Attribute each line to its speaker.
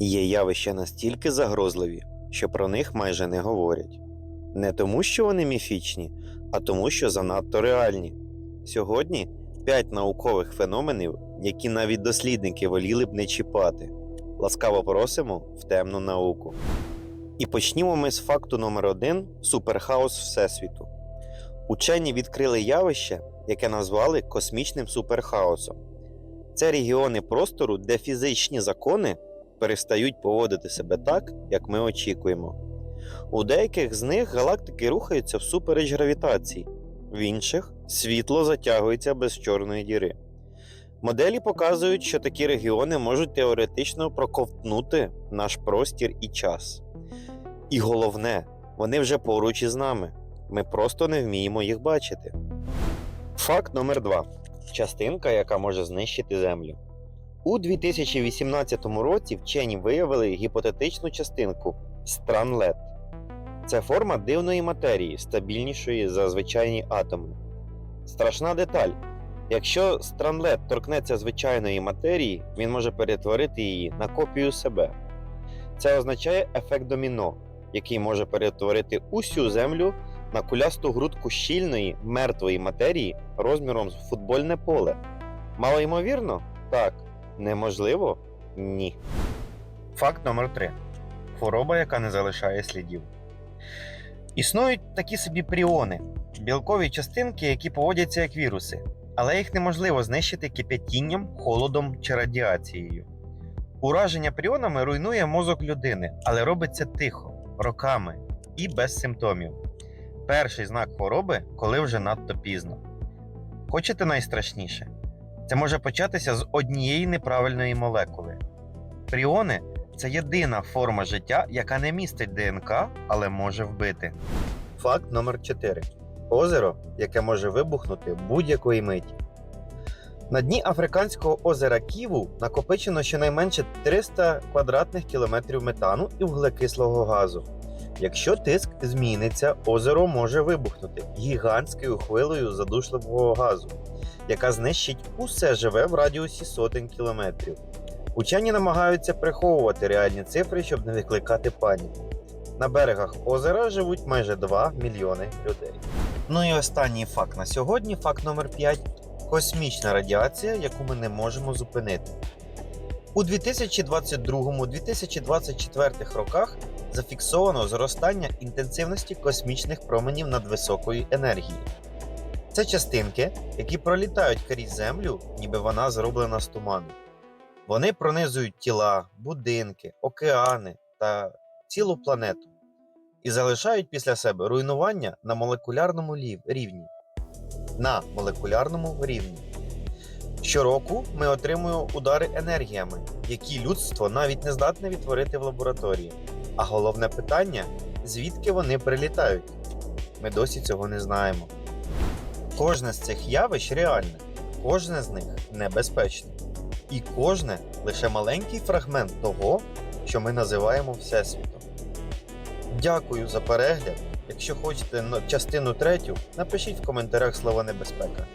Speaker 1: Є явища настільки загрозливі, що про них майже не говорять. Не тому, що вони міфічні, а тому, що занадто реальні. Сьогодні п'ять наукових феноменів, які навіть дослідники воліли б не чіпати. Ласкаво просимо в темну науку. І почнімо ми з факту номер один суперхаос Всесвіту. Учені відкрили явище, яке назвали космічним суперхаосом. Це регіони простору, де фізичні закони перестають поводити себе так, як ми очікуємо. У деяких з них галактики рухаються всупереч гравітації, в інших світло затягується без чорної діри. Моделі показують, що такі регіони можуть теоретично проковтнути наш простір і час. І головне, вони вже поруч із нами. Ми просто не вміємо їх бачити. Факт номер 2 частинка, яка може знищити Землю. У 2018 році вчені виявили гіпотетичну частинку Странлет. Це форма дивної матерії, стабільнішої за звичайні атоми. Страшна деталь. Якщо странлет торкнеться звичайної матерії, він може перетворити її на копію себе. Це означає ефект доміно, який може перетворити усю землю на кулясту грудку щільної мертвої матерії розміром з футбольне поле. Мало ймовірно? Так. Неможливо? Ні. Факт номер 3 Хвороба, яка не залишає слідів. Існують такі собі пріони білкові частинки, які поводяться як віруси, але їх неможливо знищити кип'ятінням, холодом чи радіацією. Ураження пріонами руйнує мозок людини, але робить це тихо, роками і без симптомів. Перший знак хвороби, коли вже надто пізно. Хочете найстрашніше? Це може початися з однієї неправильної молекули. Пріони це єдина форма життя, яка не містить ДНК, але може вбити. Факт номер 4 озеро, яке може вибухнути будь-якої миті. На дні африканського озера Ківу накопичено щонайменше 300 квадратних кілометрів метану і вуглекислого газу. Якщо тиск зміниться, озеро може вибухнути гігантською хвилею задушливого газу, яка знищить усе живе в радіусі сотень кілометрів. Учені намагаються приховувати реальні цифри, щоб не викликати паніку. На берегах озера живуть майже 2 мільйони людей. Ну і останній факт на сьогодні факт номер 5 космічна радіація, яку ми не можемо зупинити. У 2022-2024 роках зафіксовано зростання інтенсивності космічних променів надвисокої енергії. Це частинки, які пролітають крізь Землю, ніби вона зроблена з туману. Вони пронизують тіла, будинки, океани та цілу планету і залишають після себе руйнування на молекулярному рівні. На молекулярному рівні. Щороку ми отримуємо удари енергіями, які людство навіть не здатне відтворити в лабораторії. А головне питання звідки вони прилітають? Ми досі цього не знаємо. Кожне з цих явищ реальне, кожне з них небезпечне. І кожне лише маленький фрагмент того, що ми називаємо Всесвітом. Дякую за перегляд. Якщо хочете на- частину третю, напишіть в коментарях слово небезпека.